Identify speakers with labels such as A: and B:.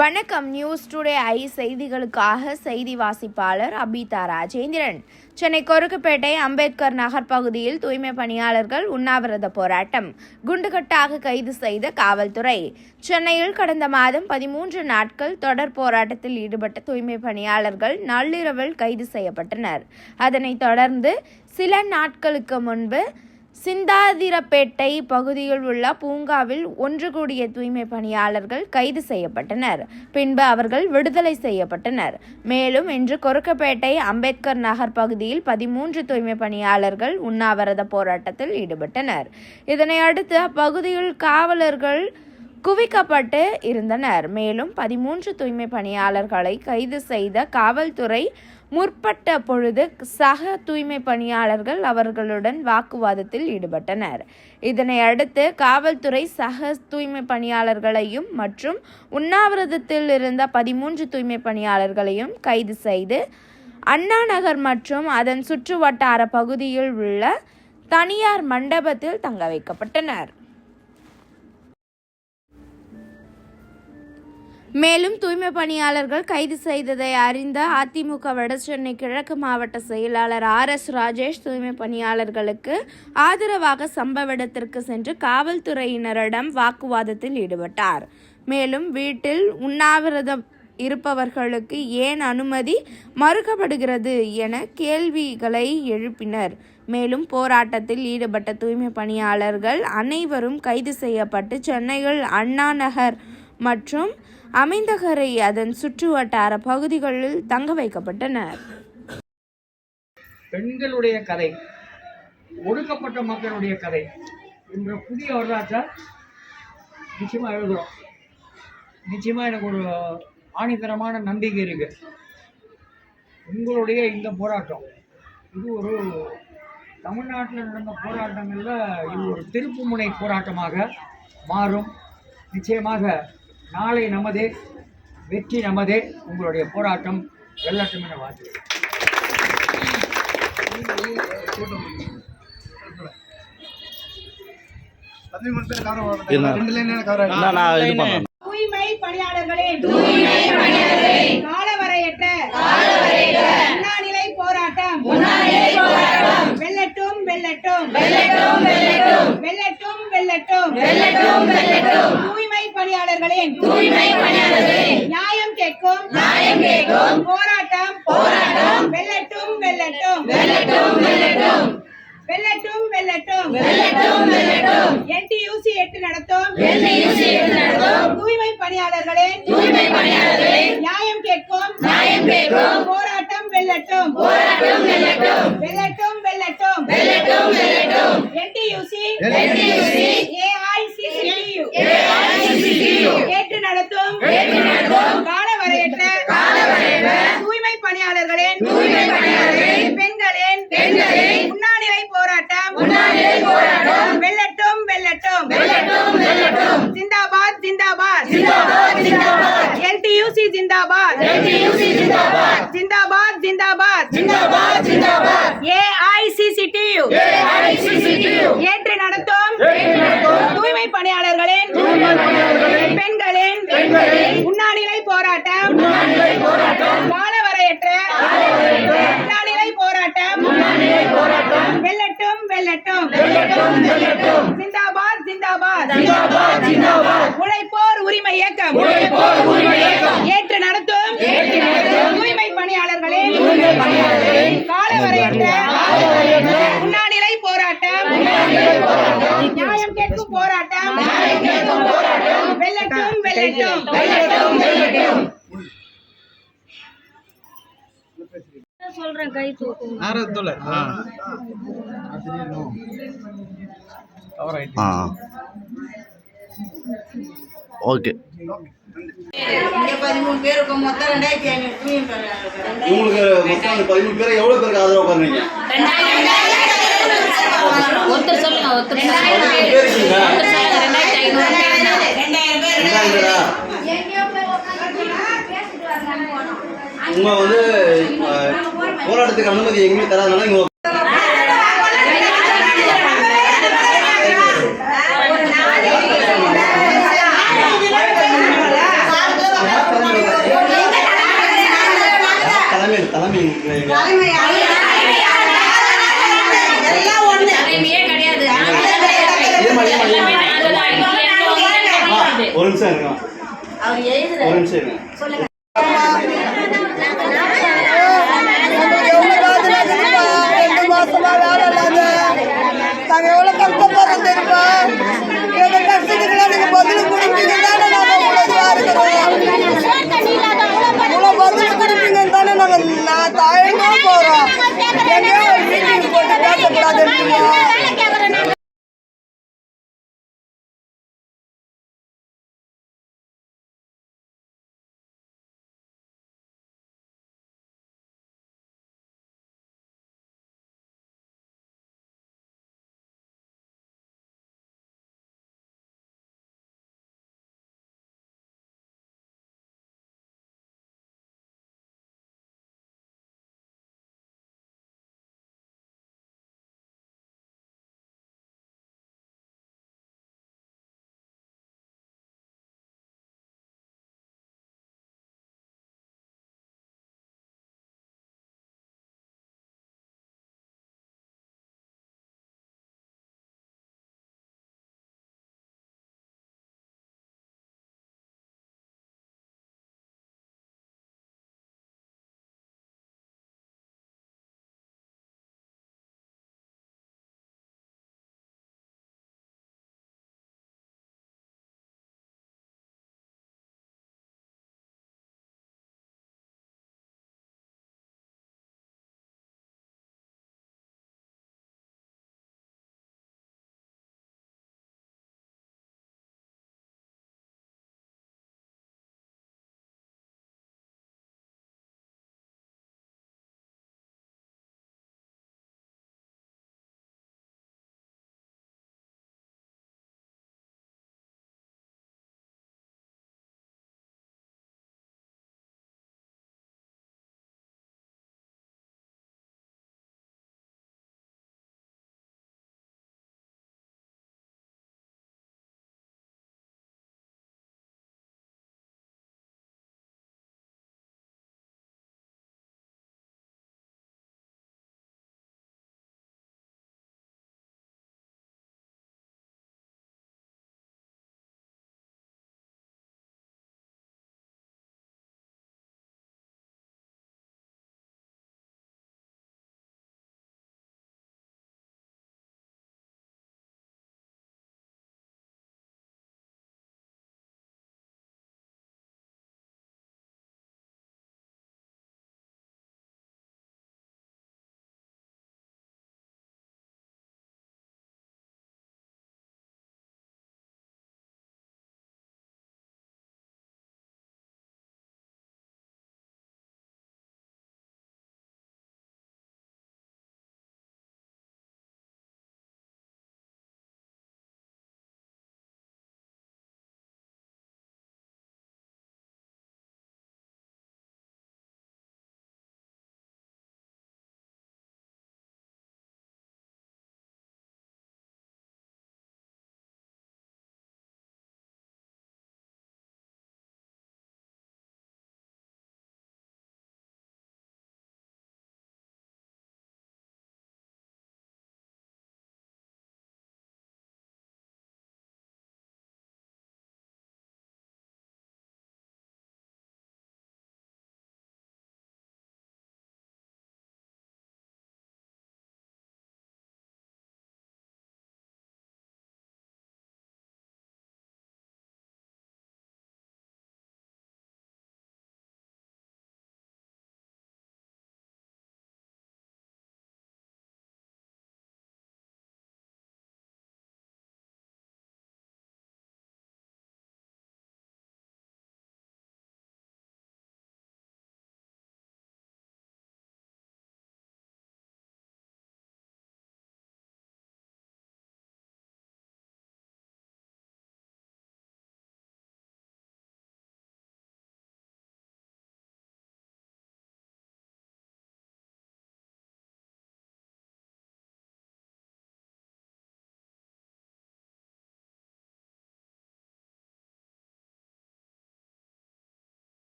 A: வணக்கம். News today I செய்திகளுக்காக செய்தி வாசிப்பாளர் அபிதா ராஜேந்திரன். சென்னை கொருக்குப்பேட்டை அம்பேத்கர் நகர் பகுதியில் தூய்மை பணியாளர்கள் உண்ணாவிரத போராட்டம். குண்டுகட்டாக கைது செய்த காவல்துறை. சென்னையில் கடந்த மாதம் பதிமூன்று நாட்கள் தொடர் போராட்டத்தில் ஈடுபட்ட தூய்மை பணியாளர்கள் நள்ளிரவில் கைது செய்யப்பட்டனர். அதனைத் தொடர்ந்து சில நாட்களுக்கு முன்பு சிந்தாதிரப்பேட்டை பகுதியில் உள்ள பூங்காவில் ஒன்று கூடிய தூய்மை பணியாளர்கள் கைது செய்யப்பட்டனர். பின்பு அவர்கள் விடுதலை செய்யப்பட்டனர். மேலும் இன்று கொருக்கப்பேட்டை அம்பேத்கர் நகர் பகுதியில் பதிமூன்று தூய்மை பணியாளர்கள் உண்ணாவிரத போராட்டத்தில் ஈடுபட்டனர். இதனை அடுத்து அப்பகுதியில் காவலர்கள் குவிக்கப்பட்டு இருந்தனர். மேலும் பதிமூன்று தூய்மை பணியாளர்களை கைது செய்த காவல்துறை முற்பட்ட பொழுது சக தூய்மை பணியாளர்கள் அவர்களுடன் வாக்குவாதத்தில் ஈடுபட்டனர். இதனை அடுத்து காவல்துறை சக தூய்மை பணியாளர்களையும் மற்றும் உண்ணாவிரதத்தில் இருந்த பதிமூன்று தூய்மை பணியாளர்களையும் கைது செய்து அண்ணா நகர் மற்றும் அதன் சுற்றுவட்டார பகுதியில் உள்ள தனியார் மண்டபத்தில் தங்க வைக்கப்பட்டனர். மேலும் தூய்மை பணியாளர்கள் கைது செய்ததை அறிந்த அதிமுக வடசென்னை கிழக்கு மாவட்ட செயலாளர் ஆர் எஸ் ராஜேஷ் தூய்மை பணியாளர்களுக்கு ஆதரவாக சம்பவ இடத்திற்கு சென்று காவல்துறையினரிடம் வாக்குவாதத்தில் ஈடுபட்டார். மேலும் வீட்டில் உண்ணாவிரதம் இருப்பவர்களுக்கு ஏன் அனுமதி மறுக்கப்படுகிறது என கேள்விகளை எழுப்பினர். மேலும் போராட்டத்தில் ஈடுபட்ட தூய்மை பணியாளர்கள் அனைவரும் கைது செய்யப்பட்டு சென்னையில் அண்ணா நகர் மற்றும் அமைந்தகரை அதன் சுற்றுவட்டார பகுதிகளில் தங்க வைக்கப்பட்டனர்.
B: பெண்களுடைய கதை ஒடுக்கப்பட்ட மக்களுடைய கதை என்ற புதிய வரலாற்றை நிச்சயமாக எழுதுகிறோம் நிச்சயமாக எனக்கு ஒரு ஆணித்தரமான நம்பிக்கை இருக்கு. உங்களுடைய இந்த போராட்டம் இது ஒரு தமிழ்நாட்டில் நடந்த போராட்டங்களில் இது ஒரு திருப்புமுனை போராட்டமாக மாறும். நிச்சயமாக நாளை நமதே வெற்றி நமதே உங்களுடைய போராட்டம் வெல்லட்டும் என வாழ்த்துகிறேன்.
C: தூய்மை பணியாளர்களே தூய்மை பணியாளர்களே. காலவரையற்ற காலவரையற்ற. உண்ணாநிலை போராட்டம். உண்ணாநிலை போராட்டம். வெல்லட்டும் வெல்லட்டும் வெல்லட்டும் வெல்லட்டும் வெல்லட்டும் வெல்லட்டும் வெல்லட்டும் வெல்லட்டும் தூய்மை பணியாளர்களின் தூய்மை பணியாளர்களே. நியாயம் கேட்கும். நியாயம் கேட்கும். போராட்டம். போராட்டம். வெல்லட்டும் வெல்லட்டும். வெல்லட்டும் வெல்லட்டும். வெல்லட்டும் வெல்லட்டும். வெல்லட்டும் வெல்லட்டும். என்டியூசி எட்டு நடத்தும். என்டியூசி எட்டு நடத்தும். தூய்மை பணியாளர்களே. தூய்மை பணியாளர்களே. நியாயம் கேட்கும். நியாயம் கேட்கும். போராட்டம் வெல்லட்டும். போராட்டம் வெல்லட்டும். வெல்லட்டும் வெல்லட்டும். வெல்லட்டும் வெல்லட்டும். என்டியூசி. என்டியூசி. ஏஐசிசிடியு ஏற்று நடத்தும். கால வரையற்ற நிலை போராட்டம். கால போராட்டம். வெல்லட்டும் வெல்லட்டும். ஜிந்தாபாத் ஜிந்தாபாத். உழைப்போர் உரிமை இயக்கம். ஏற்று நடத்தும். தூய்மை பணியாளர்களே. கால வரையற்ற போராட்டம். நியாயம் கேட்கும் போராட்டம். சொல்றேன் கை தூக்கும் ஓகே. பதிமூணு பேருக்கு மொத்தம்
D: ரெண்டாயிரத்தி
E: ஐநூறு ஒருத்தர் சொல்லுங்க ஒருத்தர் சொல்லுங்க. ரெண்டாயிரத்தி ஐநூறு உங்க வந்து போராட்டத்துக்கு அனுமதி எங்கேயும்
F: தராதனால இங்க தலைமை
E: தலைமை நிமிஷம் இருங்க அவர் எழுதுற ஒரு நிமிஷம் இருங்க சொல்லுங்க நாங்க எவ்வளவு கஷ்டப்படுறோம் தானே
C: நாங்க நான்
G: தாயங்கா போறோம் எங்கேயோ பேசக்கூடாது